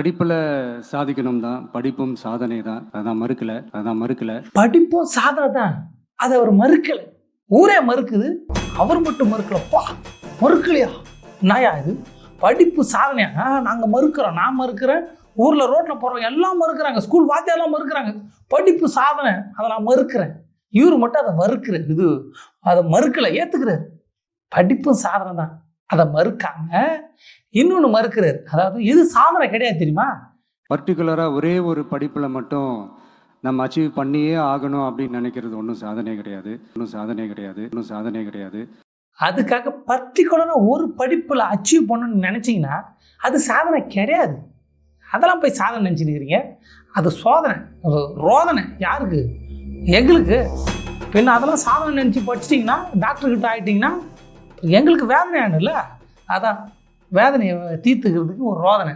படிப்பில் சாதிக்கணும் தான் படிப்பும் சாதனை தான் அதான் மறுக்கல. அதான் மறுக்கல. படிப்பும் சாதனை தான் அதை அவர் மறுக்கலை. ஊரே மறுக்குது. அவர் மட்டும் மறுக்கலப்பா. மறுக்கலையா? நாயா இது? படிப்பு சாதனையா? நாங்கள் நாங்க மறுக்கிறோம். நான் மறுக்கிறேன். ஊர்ல ரோட்ல போறோம் எல்லாம் மறுக்கிறாங்க. ஸ்கூல் வாத்தியாரெல்லாம் மறுக்கிறாங்க. படிப்பு சாதனை. அதை நான் மறுக்கிறேன். இவர் மட்டும் அதை மறுக்கிறார். இது அதை மறுக்கலை. ஏத்துக்கிறார். படிப்பும் சாதனை தான் அதை மறுக்காம இன்னொன்று மறுக்கிறார். அதாவது இது சாதனை கிடையாது தெரியுமா? பர்டிகுலராக ஒரே ஒரு படிப்பில் மட்டும் நம்ம அச்சீவ் பண்ணியே ஆகணும் அப்படின்னு நினைக்கிறது ஒன்றும் சாதனை கிடையாது. ஒன்றும் சாதனை கிடையாது. ஒன்றும் சாதனை கிடையாது. அதுக்காக பர்டிகுலராக ஒரு படிப்பில் அச்சீவ் பண்ணணும்னு நினச்சிங்கன்னா அது சாதனை கிடையாது. அதெல்லாம் போய் சாதனை நினச்சிருக்கிறீங்க அது சோதனை. ரோதனை. யாருக்கு? எங்களுக்கு. பின்ன அதெல்லாம் சாதனை நினச்சி படிச்சிட்டிங்கன்னா டாக்டர்கிட்ட ஆகிட்டிங்கன்னா எங்களுக்கு வேதனை ஆகணும்ல அதான் வேதனையை தீர்த்துக்கிறதுக்கு ஒரு ரோதனை.